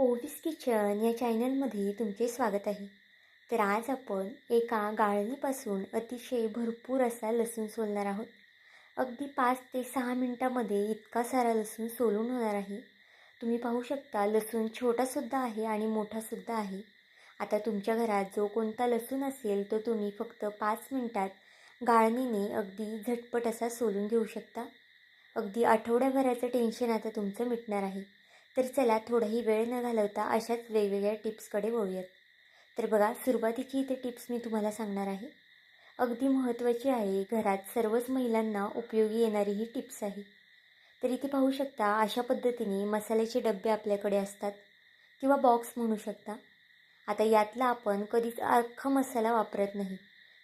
ओवीस kitchen या चॅनलमध्ये तुमचे स्वागत आहे. तर आज आपण एका गाळणीपासून अतिशय भरपूर असा लसूण सोलणार आहोत. अगदी पाच ते सहा मिनटामध्ये इतका सारा लसूण सोलून होणार आहे. तुम्ही पाहू शकता लसूण छोटासुद्धा आहे आणि मोठासुद्धा आहे. आता तुमच्या घरात जो कोणता लसूण असेल तो तुम्ही फक्त पाच मिनटात गाळणीने अगदी झटपट असा सोलून घेऊ शकता. अगदी आठवड्याभराचं टेन्शन आता तुमचं मिटणार आहे. तर चला थोडाही वेळ न घालवता अशाच वेगवेगळ्या टिप्सकडे वळूयात. तर बघा सुरुवातीची इथे टिप्स मी तुम्हाला सांगणार आहे. अगदी महत्त्वाची आहे घरात सर्वच महिलांना उपयोगी येणारी ही टिप्स आहे. तर इथे पाहू शकता अशा पद्धतीने मसाल्याचे डबे आपल्याकडे असतात किंवा बॉक्स म्हणू शकता. आता यातला आपण कधीच अख्खा मसाला वापरत नाही.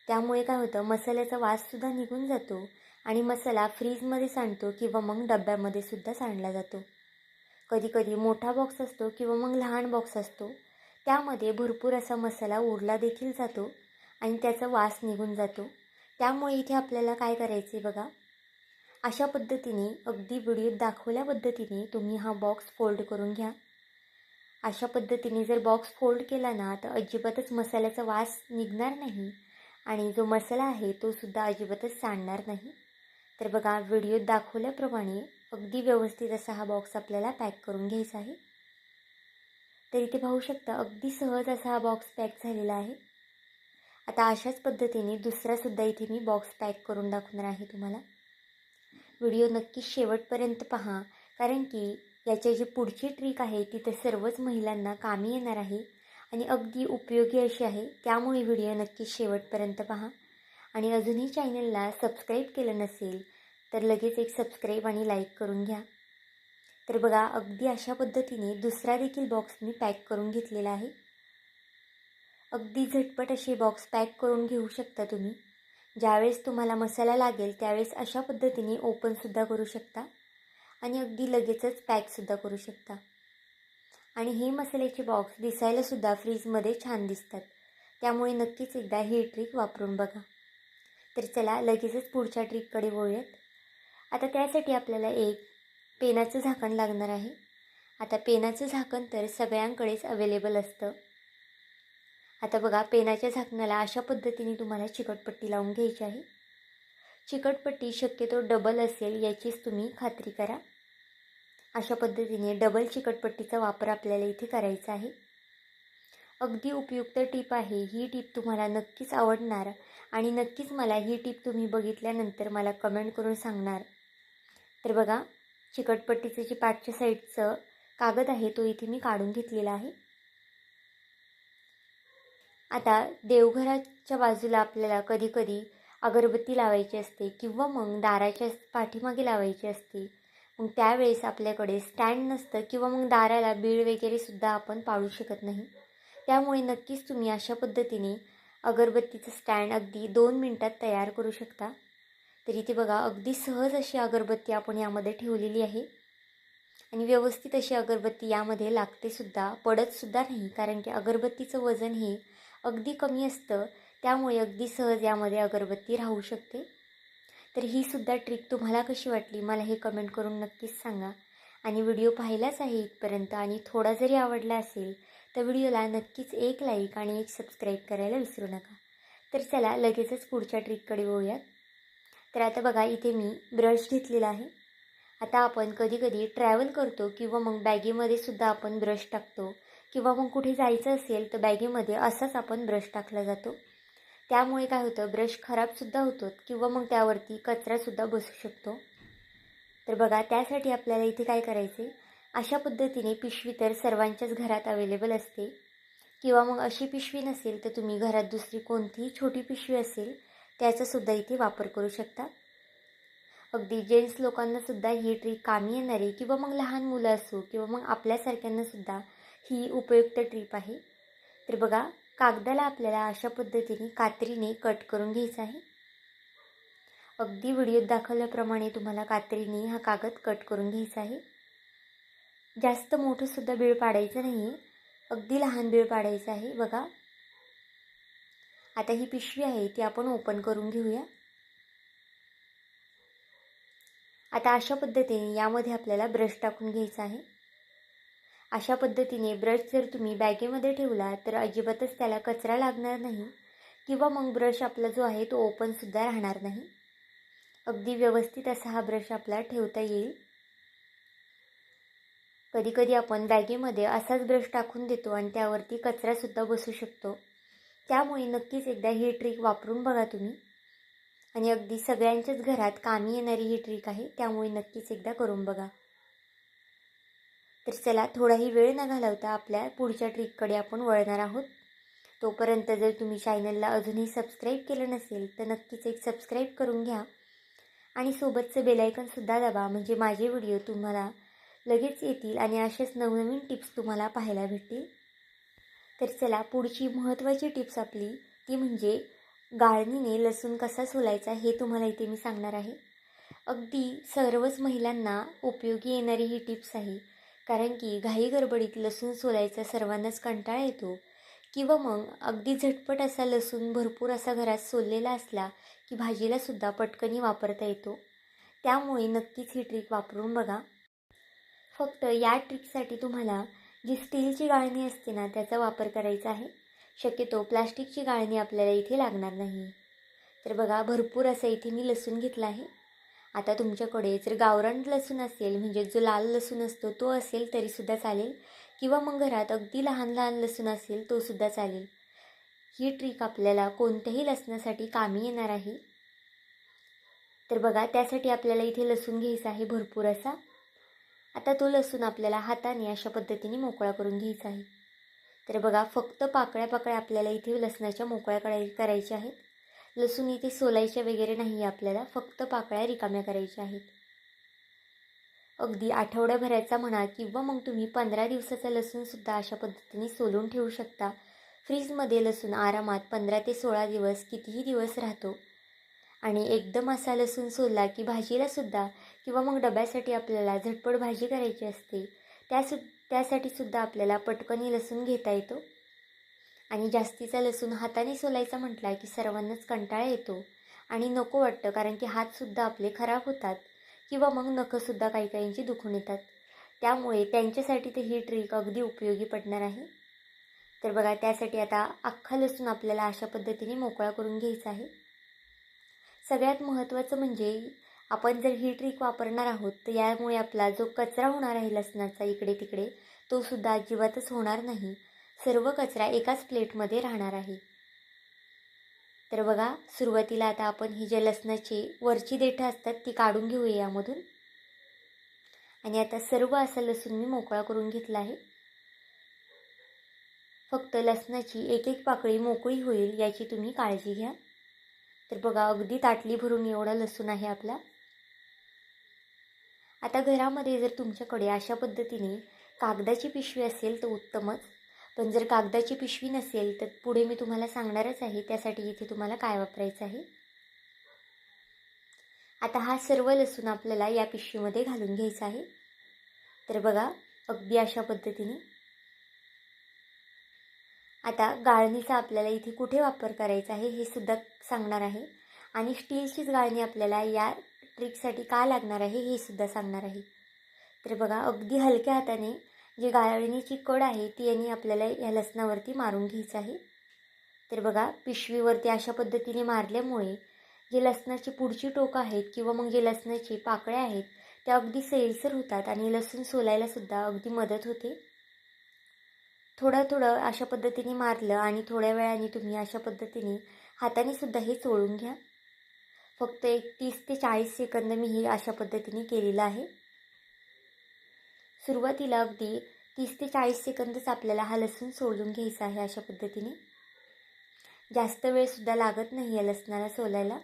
त्यामुळे काय होतं मसाल्याचा वाससुद्धा निघून जातो आणि मसाला फ्रीजमध्ये सांडतो किंवा मग डब्यामध्ये सुद्धा सांडला जातो. कधी कधी मोठा बॉक्स असतो किंवा मग लहान बॉक्स असतो. त्यामध्ये भरपूर असा मसाला उरला देखील जातो आणि त्याचा वास निघून जातो. त्यामुळे इथे आपल्याला काय करायचे बघा? अशा पद्धतीने अगदी व्हिडिओत दाखवल्या पद्धतीने तुम्ही हा बॉक्स फोल्ड करून घ्या. अशा पद्धतीने जर बॉक्स फोल्ड केला ना तर अजिबातच मसाल्याचा वास निघणार नाही आणि जो मसाला आहे तो सुद्धा अजिबातच सांडणार नाही. तर बघा व्हिडिओत दाखवल्याप्रमाणे अगदी व्यवस्थित असा हा बॉक्स आपल्याला पॅक करून घ्यायचा आहे. तर इथे पाहू शकता अगदी सहज असा हा बॉक्स पॅक झालेला आहे. आता अशाच पद्धतीने दुसरासुद्धा इथे मी बॉक्स पॅक करून दाखवणार आहे तुम्हाला. व्हिडिओ नक्की शेवटपर्यंत पहा कारण की याची जी पुढची ट्रिक आहे ती तर सर्वच महिलांना कामी येणार आहे आणि अगदी उपयोगी अशी आहे. त्यामुळे व्हिडिओ नक्की शेवटपर्यंत पहा. आणि अजूनही चॅनलला सबस्क्राईब केलं नसेल तर लगेच एक सबस्क्राईब आणि लाईक करून घ्या. तर बघा अगदी अशा पद्धतीने दुसरा देखील बॉक्स मी पॅक करून घेतलेला आहे. अगदी झटपट असे बॉक्स पॅक करून घेऊ शकता तुम्ही. ज्यावेळेस तुम्हाला मसाला लागेल त्यावेळेस अशा पद्धतीने ओपनसुद्धा करू शकता. आणि अगदी लगेचच पॅकसुद्धा करू शकता. आणि हे मसाल्याचे बॉक्स दिसायलासुद्धा फ्रीजमध्ये छान दिसतात. त्यामुळे नक्कीच एकदा ही ट्रिक वापरून बघा. तर चला लगेचच पुढच्या ट्रिककडे वळूयात. आता त्यासाठी आपल्याला एक पेनाचं झाकण लागणार आहे. आता पेनाचं झाकण तर सगळ्यांकडेच अवेलेबल असतं. आता बघा पेनाच्या झाकणाला अशा पद्धतीने तुम्हाला चिकटपट्टी लावून घ्यायची आहे. चिकटपट्टी शक्यतो डबल असेल याचीच तुम्ही खात्री करा. अशा पद्धतीने डबल चिकटपट्टीचा वापर आपल्याला इथे करायचा आहे. अगदी उपयुक्त टीप आहे ही टीप तुम्हाला नक्कीच आवडणार आणि नक्कीच मला ही टीप तुम्ही बघितल्यानंतर मला कमेंट करून सांगणार. तर बघा चिकटपट्टीचं जे पाठच्या साईडचं कागद आहे तो इथे मी काढून घेतलेला आहे. आता देवघराच्या बाजूला आपल्याला कधी कधी अगरबत्ती लावायची असते किंवा मग दाराच्या पाठीमागे लावायची असते. मग त्यावेळेस आपल्याकडे स्टँड नसतं किंवा मग दाराला बीळ वगैरे सुद्धा आपण पाळू शकत नाही. त्यामुळे नक्कीच तुम्ही अशा पद्धतीने अगरबत्तीचं स्टँड अगदी दोन मिनटात तयार करू शकता. तर इथे बघा अगदी सहज अशी अगरबत्ती आपण यामध्ये ठेवलेली आहे. आणि व्यवस्थित अशी अगरबत्ती यामध्ये लागतेसुद्धा पडतसुद्धा नाही कारण की अगरबत्तीचं वजन हे अगदी कमी असतं. त्यामुळे अगदी सहज यामध्ये अगरबत्ती राहू शकते. तर ही सुद्धा ट्रिक तुम्हाला कशी वाटली मला हे कमेंट करून नक्कीच सांगा. आणि व्हिडिओ पाहिलाच आहे इथपर्यंत आणि थोडा जरी आवडला असेल तर व्हिडिओला नक्कीच एक लाईक आणि एक सबस्क्राईब करायला विसरू नका. तर चला लगेचच पुढच्या ट्रिककडे वळूयात. तर आता बघा इथे मी ब्रश घेतलेला आहे. आता आपण कधीकधी ट्रॅव्हल करतो किंवा मग बॅगेमध्ये सुद्धा आपण ब्रश टाकतो किंवा मग कुठे जायचं असेल तर बॅगेमध्ये असाच आपण ब्रश टाकला जातो. त्यामुळे काय होतं ब्रश खराबसुद्धा होतो किंवा मग त्यावरती कचरासुद्धा बसू शकतो. तर बघा त्यासाठी आपल्याला इथे काय करायचे? अशा पद्धतीने पिशवी तर सर्वांच्याच घरात अवेलेबल असते. किंवा मग अशी पिशवी नसेल तर तुम्ही घरात दुसरी कोणतीही छोटी पिशवी असेल त्याचासुद्धा इथे वापर करू शकता अगदी जेंट्स लोकांनासुद्धा ही ट्रिक कामी येणारी किंवा मग लहान मुलं असो किंवा मग आपल्यासारख्यांनासुद्धा ही उपयुक्त ट्रिप आहे. तर बघा कागदाला आपल्याला अशा पद्धतीने कात्रीने कट करून घ्यायचं आहे. अगदी व्हिडिओत दाखवल्याप्रमाणे तुम्हाला कात्रीने हा कागद कट करून घ्यायचा आहे. जास्त मोठंसुद्धा बीळ पाडायचं नाही आहे अगदी लहान बीळ पाडायचं आहे. बघा आता ही पिशवी आहे ती आपण ओपन करून घेऊया. आता अशा पद्धतीने यामध्ये आपल्याला ब्रश टाकून घ्यायचा आहे. अशा पद्धतीने ब्रश जर तुम्ही बॅगेमध्ये ठेवला तर अजिबातच त्याला कचरा लागणार नाही किंवा मग ब्रश आपला जो आहे तो ओपनसुद्धा राहणार नाही. अगदी व्यवस्थित असा हा ब्रश आपला ठेवता येईल. कधीकधी आपण बॅगेमध्ये असाच ब्रश टाकून देतो आणि त्यावरती कचरासुद्धा बसू शकतो. त्यामुळे नक्कीच एकदा ही ट्रिक वापरून बघा तुम्ही. आणि अगदी सगळ्यांच्याच घरात कामी येणारी ही ट्रिक आहे त्यामुळे नक्कीच एकदा करून बघा. तर चला थोडाही वेळ न घालवता आपल्या पुढच्या ट्रिककडे आपण वळणार आहोत. तोपर्यंत जर तुम्ही चॅनलला अजूनही सबस्क्राईब केलं नसेल तर नक्कीच एक सबस्क्राईब करून घ्या. आणि सोबतचं बेलायकनसुद्धा दाबा म्हणजे माझे व्हिडिओ तुम्हाला लगेच येतील आणि असेच नवनवीन टिप्स तुम्हाला पाहायला भेटतील. तर चला पुढची महत्त्वाची टिप्स आपली ती म्हणजे गाळणीने लसूण कसा सोलायचा हे तुम्हाला इथे मी सांगणार आहे. अगदी सर्वच महिलांना उपयोगी येणारी ही टिप्स आहे कारण की घाई गडबडीत लसूण सोलायचा सर्वांनाच कंटाळा येतो. किंवा मग अगदी झटपट असा लसूण भरपूर असा घरात सोललेला असला की भाजीलासुद्धा पटकनी वापरता येतो. त्यामुळे नक्कीच ही ट्रिक वापरून बघा. फक्त या ट्रिकसाठी तुम्हाला जी स्टीलची गाळणी असते ना त्याचा वापर करायचा आहे. शक्यतो प्लास्टिकची गाळणी आपल्याला इथे लागणार नाही. तर बघा भरपूर असं इथे मी लसूण घेतला आहे. आता तुमच्याकडे जर गावरान लसूण असेल म्हणजे जो लाल लसूण असतो तो असेल तरीसुद्धा चालेल. किंवा मग घरात अगदी लहान लहान लसूण असेल तोसुद्धा चालेल. ही ट्रिक आपल्याला कोणत्याही लसणासाठी कामी येणार आहे. तर बघा त्यासाठी आपल्याला इथे लसूण घ्यायचा आहे भरपूर असा. आता तो लसूण आपल्याला हाताने अशा पद्धतीने मोकळा करून घ्यायचा आहे. तर बघा फक्त पाकळ्या पाकळ्या आपल्याला इथे लसणाच्या मोकळ्या कराय करायच्या आहेत. लसूण इथे सोलायच्या वगैरे नाही आपल्याला फक्त पाकळ्या रिकाम्या करायच्या आहेत. अगदी आठवड्याभराचा म्हणा किंवा मग तुम्ही पंधरा दिवसाचा लसूणसुद्धा अशा पद्धतीने सोलून ठेवू शकता. फ्रीजमध्ये लसूण आरामात पंधरा ते सोळा दिवस कितीही दिवस राहतो. आणि एकदम असा लसूण सोलला की भाजीलासुद्धा किंवा मग डब्यासाठी आपल्याला झटपट भाजी करायची असते त्यासु त्यासाठी सुद्धा आपल्याला पटकनी लसूण घेता येतो. आणि जास्तीचा लसूण हाताने सोलायचा म्हटला की सर्वांनाच कंटाळा येतो आणि नको वाटतं कारण की हातसुद्धा आपले खराब होतात किंवा मग नखंसुद्धा काही काहींची दुखून येतात. त्यामुळे त्यांच्यासाठी तर ही ट्रिक अगदी उपयोगी पडणार आहे. तर बघा त्यासाठी आता अख्खा लसूण आपल्याला अशा पद्धतीने मोकळा करून घ्यायचा आहे. सगळ्यात महत्त्वाचं म्हणजे आपण जर ही ट्रिक वापरणार आहोत तर यामुळे आपला जो कचरा होणार आहे लसणाचा इकडे तिकडे तो सुद्धा अजिबातच होणार नाही. सर्व कचरा एकाच प्लेटमध्ये राहणार आहे. तर बघा सुरुवातीला आता आपण ही जे लसणाची वरची देठं असतात ती काढून घेऊया यामधून. आणि आता सर्व असा लसूण मी मोकळा करून घेतला आहे. फक्त लसणाची एक एक पाकळी मोकळी होईल याची तुम्ही काळजी घ्या. तर बघा अगदी ताटली भरून एवढा लसूण आहे आपला. आता घरामध्ये जर तुमच्याकडे अशा पद्धतीने कागदाची पिशवी असेल तर उत्तमच. पण जर कागदाची पिशवी नसेल तर पुढे मी तुम्हाला सांगणारच आहे त्यासाठी इथे तुम्हाला काय वापरायचं आहे? आता हा सर्व लसूण आपल्याला या पिशवीमध्ये घालून घ्यायचा आहे. तर बघा अगदी अशा पद्धतीने. आता गाळणीचा आपल्याला इथे कुठे वापर करायचा आहे हे सुद्धा सांगणार आहे. आणि स्टीलचीच गाळणी आपल्याला या ट्रिकसाठी का लागणार आहे हे सुद्धा सांगणार आहे. तर बघा अगदी हलक्या हाताने जी गाळणीची कड आहे ती यांनी आपल्याला या लसणावरती मारून घ्यायचं आहे. तर बघा पिशवीवरती अशा पद्धतीने मारल्यामुळे जे लसणाची पुढची टोकं आहेत किंवा मग जे लसणाची पाकळ्या आहेत त्या अगदी सैलसर होतात आणि लसूण सोलायलासुद्धा अगदी मदत होते. थोडं थोडं अशा पद्धतीने मारलं आणि थोड्या वेळाने तुम्ही अशा पद्धतीने हाताने सुद्धा हे चोळून घ्या. फक्त एक तीस ते चाळीस सेकंद मी हे अशा पद्धतीने केलेलं आहे. सुरुवातीला अगदी तीस ते चाळीस सेकंदच आपल्याला हा लसूण सोलून घ्यायचा आहे अशा पद्धतीने. जास्त वेळसुद्धा लागत नाही या लसणाला सोलायला.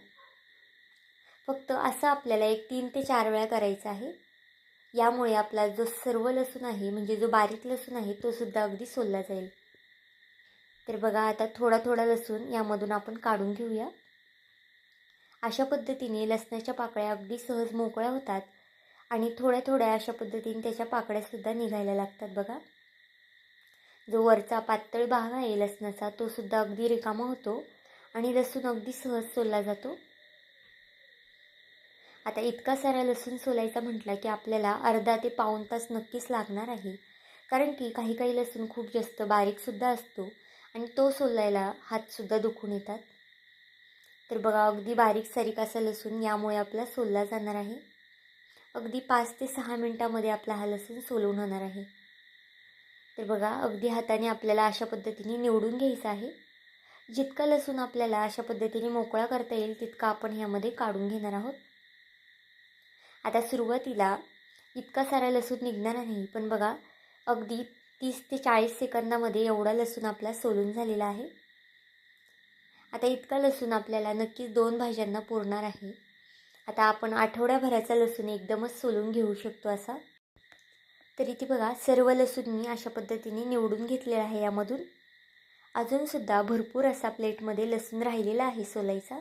फक्त असं आपल्याला एक तीन ते चार वेळा करायचं आहे. यामुळे आपला जो सर्व लसूण आहे म्हणजे जो बारीक लसूण आहे तो सुद्धा अगदी सोलला जाईल. तर बघा आता थोडा थोडा लसूण यामधून आपण काढून घेऊया. अशा पद्धतीने लसणाच्या पाकळ्या अगदी सहज मोकळ्या होतात आणि थोड्या थोड्या अशा पद्धतीने त्याच्या पाकळ्यासुद्धा निघायला लागतात बघा. जो वरचा पातळ भाग आहे लसणाचा तो सुद्धा अगदी रिकामा होतो आणि लसूण अगदी सहज सोलला जातो. आता इतका सारा लसूण सोलायचा म्हटला की आपल्याला अर्धा ते पाऊण तास नक्कीच लागणार आहे. कारण की काही काही लसूण खूप जास्त बारीकसुद्धा असतो आणि तो सोलायला हातसुद्धा दुखून येतात. तर बघा अगदी बारीक सारीक असा लसूण यामुळे आपला सोलला जाणार आहे. अगदी पाच ते सहा मिनटामध्ये आपला हा लसूण सोलून होणार आहे. तर बघा अगदी हाताने आपल्याला अशा पद्धतीने निवडून घ्यायचं आहे. जितका लसूण आपल्याला अशा पद्धतीने मोकळा करता येईल तितका आपण ह्यामध्ये काढून घेणार आहोत. आता सुरुवातीला इतका सारा लसूण निघणार नाही पण बघा अगदी तीस ते चाळीस सेकंदामध्ये एवढा लसूण आपला सोलून झालेला आहे. आता इतका लसूण आपल्याला नक्कीच दोन भाज्यांना पुरणार आहे. आता आपण आठवड्याभराचा लसूण एकदमच सोलून घेऊ शकतो असा. तरी ती बघा सर्व लसूण मी अशा पद्धतीने निवडून घेतलेला आहे यामधून. अजूनसुद्धा भरपूर असा प्लेटमध्ये लसूण राहिलेला आहे सोलायचा.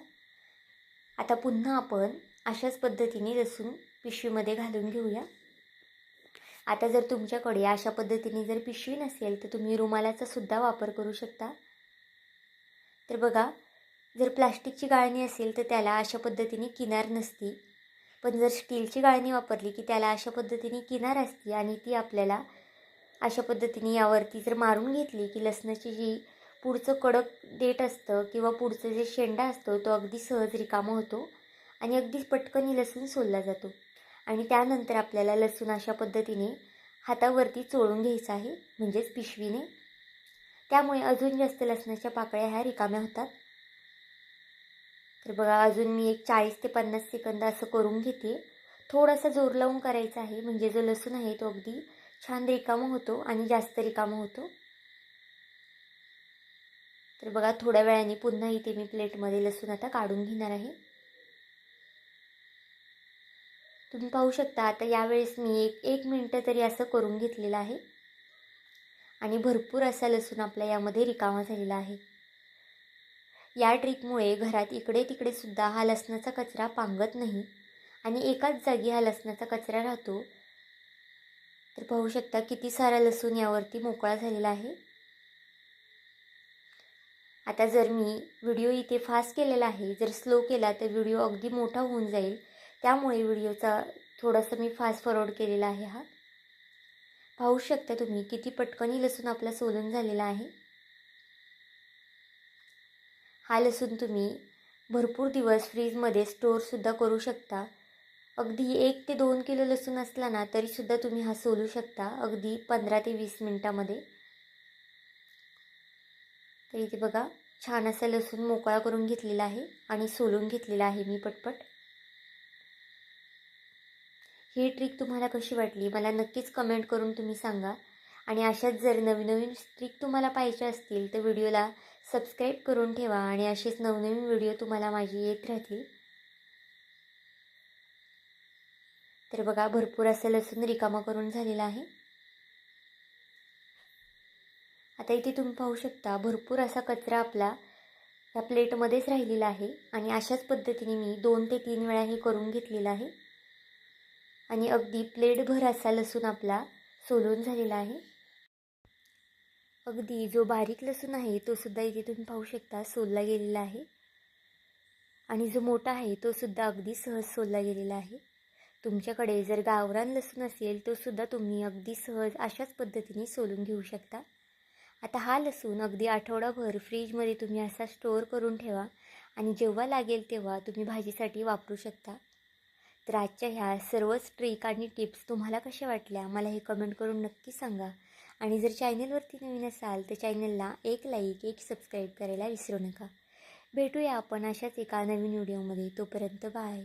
आता पुन्हा आपण अशाच पद्धतीने लसूण पिशवीमध्ये घालून घेऊया. आता जर तुमच्याकडे अशा पद्धतीने जर पिशवी नसेल तर तुम्ही रुमालाचा सुद्धा वापर करू शकता. तर बघा जर प्लास्टिकची गाळणी असेल तर त्याला अशा पद्धतीने किनार नसती. पण जर स्टीलची गाळणी वापरली की त्याला अशा पद्धतीने किनार असते आणि ती आपल्याला अशा पद्धतीने यावरती जर मारून घेतली की लसणाची जी पुढचं कडक देठ असतं किंवा पुढचं जे शेंडा असतो तो अगदी सहज रिकामा होतो आणि अगदी पटकनही लसूण सोलला जातो. आणि त्यानंतर आपल्याला लसूण अशा पद्धतीने हातावरती चोळून घ्यायचं आहे म्हणजेच पिशवीने. त्यामुळे अजून जास्त लसणाच्या पाकळ्या ह्या रिकाम्या होतात. तर बघा अजून मी एक चाळीस ते पन्नास सेकंद असं करून घेते. थोडासा जोर लावून करायचा आहे म्हणजे जो लसूण आहे तो अगदी छान रिकामा होतो आणि जास्त रिकामा होतो. तर बघा थोड्या वेळाने पुन्हा इथे मी प्लेटमध्ये लसूण आता काढून घेणार आहे. तुम्ही पाहू शकता आता यावेळेस मी एक एक मिनटं तरी असं करून घेतलेलं आहे. आणि भरपूर असा लसूण आपला यामध्ये रिकामा झालेला आहे. या ट्रिकमुळे घरात इकडे तिकडे सुद्धा हा लसणाचा कचरा पांगत नाही आणि एकाच जागी हा लसणाचा कचरा राहतो. तर पाहू शकता किती सारा लसूण यावरती मोकळा झालेला आहे. आता जर मी व्हिडिओ इथे फास्ट केलेला आहे जर स्लो केला तर व्हिडिओ अगदी मोठा होऊन जाईल. त्यामुळे व्हिडिओचा थोडासा मी फास्ट फॉरवर्ड केलेला आहे हा. पाहू शकता तुम्ही किती पटकनी लसूण आपला सोलून झालेला आहे. हा लसूण तुम्ही भरपूर दिवस फ्रीजमध्ये स्टोअरसुद्धा करू शकता. अगदी एक ते दोन किलो लसूण असला ना तरीसुद्धा तुम्ही हा सोलू शकता अगदी पंधरा ते वीस मिनटामध्ये. तर इथे बघा छान असा लसूण मोकळा करून घेतलेला आहे आणि सोलून घेतलेला आहे मी पटपट. ही ट्रिक तुम्हाला कशी वाटली? मला नक्कीच कमेंट करून तुम्ही सांगा. आणि अशाच जर नवीन नवीन ट्रिक तुम्हाला पाहिजे असतील तर व्हिडिओला सबस्क्राईब करून ठेवा आणि असेच नवनवीन व्हिडिओ तुम्हाला माझी येत राहतील. तर बघा भरपूर असं लसूण रिकामा करून झालेला आहे. आता इथे तुम्ही पाहू शकता भरपूर असा कचरा आपला या प्लेटमध्येच राहिलेला आहे. आणि अशाच पद्धतीने मी दोन ते तीन वेळा हे करून घेतलेलं आहे. आणि अगदी प्लेटभर असा लसूण आपला सोलून झालेला आहे. अगदी जो बारीक लसूण आहे तो सुद्धा इथे तुम्ही पाहू शकता सोलला गेलेला आहे. आणि जो मोठा आहे तो सुद्धा अगदी सहज सोलला गेलेला आहे. तुमच्याकडे जर गावरान लसूण असेल तो सुद्धा तुम्ही अगदी सहज अशाच पद्धतीने सोलून घेऊ शकता. आता हा लसूण अगदी आठवडाभर फ्रीजमध्ये तुम्ही असा स्टोअर करून ठेवा आणि जेव्हा लागेल तेव्हा तुम्ही भाजीसाठी वापरू शकता. तर आजच्या ह्या सर्वच ट्रिक आणि टिप्स तुम्हाला कशा वाटल्या मला हे कमेंट करून नक्की सांगा. आणि जर चॅनलवरती नवीन असाल तर चॅनलला एक लाईक एक सबस्क्राईब करायला विसरू नका. भेटूया आपण अशाच एका नवीन व्हिडिओमध्ये तोपर्यंत बाय